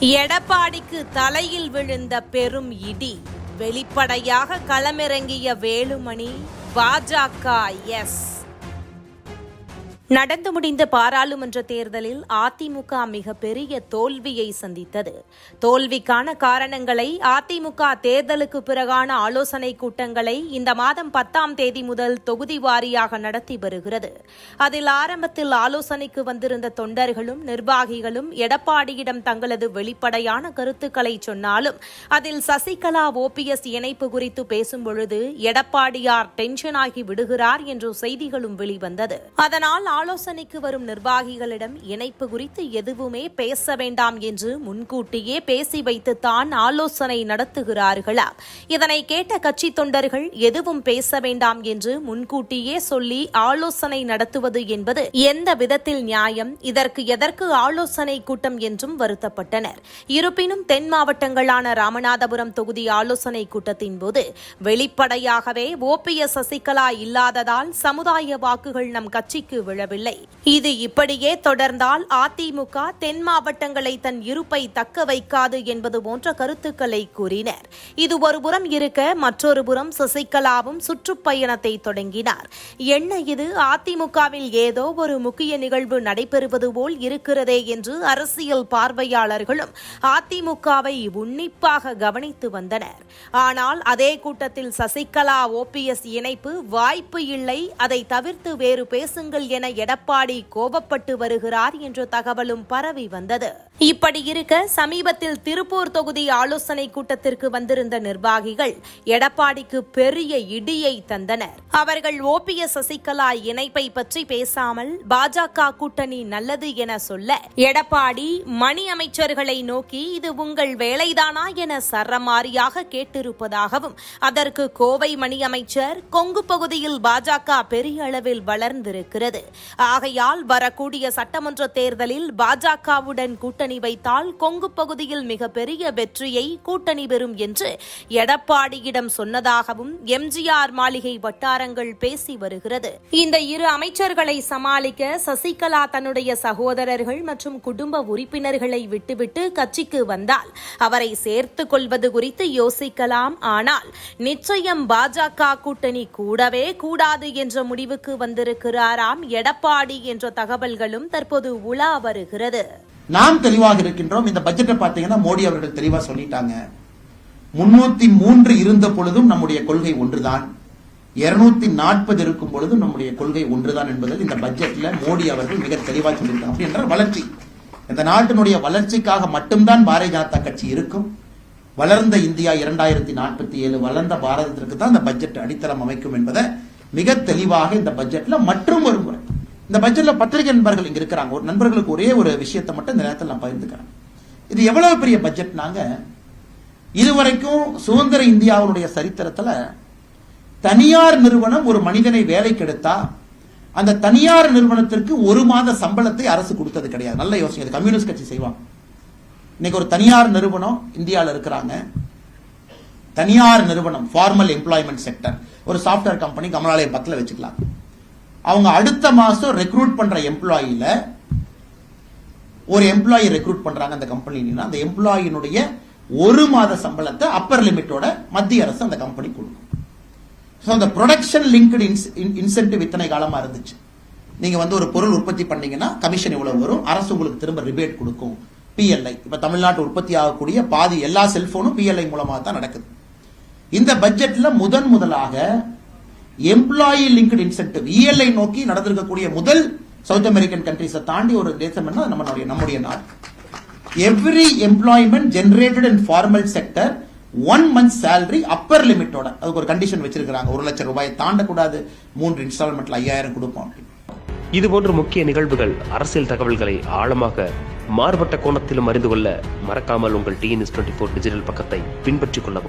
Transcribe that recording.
எடப்பாடிக்கு தலையில் விழுந்த பெரும் இடி. வெளிப்படையாக களமிறங்கிய வேலுமணி பாஜக எஸ். நடந்து முடிந்த பாராளுமன்ற தேர்தலில் அதிமுக மிகப்பெரிய தோல்வியை சந்தித்தது. தோல்விக்கான காரணங்களை அதிமுக தேர்தலுக்கு பிறகான ஆலோசனை கூட்டங்களை இந்த மாதம் பத்தாம் தேதி முதல் தொகுதி வாரியாக நடத்தி வருகிறது. அதில் ஆரம்பத்தில் ஆலோசனைக்கு வந்திருந்த தொண்டர்களும் நிர்வாகிகளும் எடப்பாடியிடம் தங்களது வெளிப்படையான கருத்துக்களை சொன்னாலும் அதில் சசிகலா ஓபிஎஸ் இணைப்பு குறித்து பேசும்பொழுது எடப்பாடியார் டென்ஷன் ஆகி விடுகிறார் என்ற செய்திகளும் வெளிவந்தது. அதனால் ஆலோசனைக்கு வரும் நிர்வாகிகளிடம் இணைப்பு குறித்து எதுவுமே பேச வேண்டாம் என்று முன்கூட்டியே பேசி வைத்துத்தான் ஆலோசனை நடத்துகிறார்களா? இதனை கேட்ட கட்சி தொண்டர்கள் எதுவும் பேச வேண்டாம் என்று முன்கூட்டியே சொல்லி ஆலோசனை நடத்துவது என்பது எந்த விதத்தில் நியாயம்? இதற்கு எதற்கு ஆலோசனை கூட்டம் என்றும் வருத்தப்பட்டனர். இருப்பினும் தென் மாவட்டங்களான ராமநாதபுரம் தொகுதி ஆலோசனை கூட்டத்தின் போது வெளிப்படையாகவே ஓபிஎஸ் சசிகலா இல்லாததால் சமுதாய வாக்குகள் நம் கட்சிக்கு விழவில்லை இது இப்படியே தொடர்ந்தால் அதிமுக தென் மாவட்டங்களை தன் இருப்பை தக்க வைக்காது என்பது போன்ற கருத்துக்களை கூறினர். இது ஒருபுறம் இருக்க மற்றொரு புறம் சசிகலாவும் சுற்றுப்பயணத்தை தொடங்கினார். என்ன இது? அதிமுகவில் ஏதோ ஒரு முக்கிய நிகழ்வு நடைபெறுவது போல் இருக்கிறதே என்று அரசியல் பார்வையாளர்களும் அதிமுகவை உன்னிப்பாக கவனித்து வந்தனர். ஆனால் அதே கூட்டத்தில் சசிகலா ஓபிஎஸ் இணைப்பு வாய்ப்பு இல்லை. அதை தவிர்த்து வேறு பேசுங்கள் என எடப்பாடி கோபப்பட்டு வருகிறார் என்ற தகவலும் பரவி வந்தது. இப்படி இருக்க சமீபத்தில் திருப்பூர் தொகுதி ஆலோசனை கூட்டத்திற்கு வந்திருந்த நிர்வாகிகள் எடப்பாடிக்கு பெரிய இடியை தந்தனர். அவர்கள் ஓபிஎஸ் சசிகலா இணைப்பை பற்றி பேசாமல் பாஜக கூட்டணி நல்லது என சொல்ல எடப்பாடி மணி அமைச்சர்களை நோக்கி இது உங்கள் வேலைதானா என சரமாரியாக கேட்டிருப்பதாகவும் அதற்கு கோவை மணி அமைச்சர் கொங்கு பகுதியில் பாஜக பெரிய அளவில் வளர்ந்திருக்கிறது. ஆகையால் வரக்கூடிய சட்டமன்ற தேர்தலில் பாஜகவுடன் கூட்டணி வைத்தால் கொங்கு பகுதியில் மிகப்பெரிய வெற்றியை கூட்டணி பெறும் என்று எடப்பாடியிடம் சொன்னதாகவும் எம்ஜிஆர் மாளிகை வட்டாரங்கள் பேசி வருகிறது. இந்த இரு அமைச்சர்களை சமாளிக்க சசிகலா தன்னுடைய சகோதரர்கள் மற்றும் குடும்ப உறுப்பினர்களை விட்டுவிட்டு கட்சிக்கு வந்தால் அவரை சேர்த்துக் கொள்வது குறித்து யோசிக்கலாம். ஆனால் நிச்சயம் பாஜக கூட்டணி கூடவே கூடாது என்ற முடிவுக்கு வந்திருக்கிறாராம் எடப்பாடி. என்ற தகவல்களும் தற்போது உலா வருகிறது. நாம் தெளிவாக இருக்கின்றோம். இந்த பட்ஜெட்டை பார்த்தீங்கன்னா மோடி அவர்கள் தெளிவா சொல்லிட்டாங்க. முன்னூத்தி மூன்று இருந்த பொழுதும் நம்முடைய கொள்கை ஒன்றுதான். இருநூத்தி நாற்பது இருக்கும் பொழுதும் நம்முடைய கொள்கை ஒன்றுதான் என்பதில் இந்த பட்ஜெட்ல மோடி அவர்கள் மிக தெளிவா சொல்லியிருக்காங்க. அப்படி வளர்ச்சி. இந்த நாட்டினுடைய வளர்ச்சிக்காக மட்டும்தான் பாரதிய ஜனதா கட்சி இருக்கும். வளர்ந்த இந்தியா இரண்டாயிரத்தி நாற்பத்தி ஏழு வளர்ந்த பாரதத்திற்கு தான் இந்த பட்ஜெட் அடித்தளம் அமைக்கும் என்பதை மிக தெளிவாக இந்த பட்ஜெட்ல மற்றும் ஒரு முறை இந்த பட்ஜெட்ல பத்திரிகை நண்பர்கள் இங்க இருக்கிறாங்க. ஒரு நண்பர்களுக்கு ஒரே ஒரு விஷயத்தை மட்டும் இந்த நேரத்தில் நான் பகிர்ந்துக்கிறேன். இது எவ்வளவு பெரிய பட்ஜெட்னாங்க இதுவரைக்கும் சுதந்திர இந்தியாவுடைய சரித்திரத்துல தனியார் நிறுவனம் ஒரு மனிதனை வேலைக்கு எடுத்தா அந்த தனியார் நிறுவனத்திற்கு ஒரு மாத சம்பளத்தை அரசு கொடுத்தது கிடையாது. நல்ல யோசனை. இது கம்யூனிஸ்ட் கட்சி செய்வாங்க. இன்னைக்கு ஒரு தனியார் நிறுவனம் இந்தியாவில் இருக்கிறாங்க. தனியார் நிறுவனம் ஃபார்மல் எம்ப்ளாய்மெண்ட் செக்டர் ஒரு சாஃப்ட்வேர் கம்பெனி கமலாலயம் பத்தில் வச்சுக்கலாம். அவங்க அடுத்த மாசம் ரெக்ரூட் பண்ற எம்ப்ளாயில ஒரு எம்ப்ளாயி ரெக்ரூட் பண்றாங்க அந்த கம்பெனினா அந்த எம்ப்ளாயினுடைய ஒரு மாத சம்பளத்தை அப்பர் லிமிட்டோட மத்திய அரசு அந்த கம்பெனி கொடுக்கும். ஸோ அந்த ப்ரொடக்ஷன் லிங்க்டு இன்சென்டிவ் இத்தனை காலமா இருந்துச்சு. நீங்க வந்து ஒரு பொருள் உற்பத்தி பண்ணீங்கன்னா கமிஷன் இவ்வளவு வரும்? அரசு உங்களுக்கு திரும்ப ரிபேட் கொடுக்கும். பிஎல்ஐ இப்ப தமிழ்நாட்டு உற்பத்தி ஆகக்கூடிய பாதி எல்லா செல்போனும் பிஎல்ஐ மூலமாக தான் நடக்குது. இந்த பட்ஜெட்ல முதன் முதலாக எம்ப்ளாயி லிங்க்டு இன்சென்டிவ் இஎல்ஐ நோக்கி நடந்திருக்கக்கூடிய முதல் சவுத் அமெரிக்கன் கண்ட்ரிஸை தாண்டி ஒரு தேசம் என்ன? நம்மளுடைய நம்முடைய நாடு. Every employment generated in formal sector one month salary upper லிமிட்டோட அதுக்கு ஒரு கண்டிஷன் வச்சிருக்காங்க ஒரு லட்சம் ரூபாயை தாண்டக்கூடாது. மூன்று இன்ஸ்டால்மெண்ட்ல ஐயாயிரம் கொடுப்போம் இது போன்ற முக்கிய நிகழ்வுகள் அரசியல் தகவல்களை ஆழமாக மாறுபட்ட கோணத்திலும் அறிந்து கொள்ள மறக்காமல் உங்கள் டிஎன்எஸ் டுவெண்ட்டி ஃபோர் டிஜிட்டல் பக்கத்தை பின்பற்றிக் கொள்ளவும்.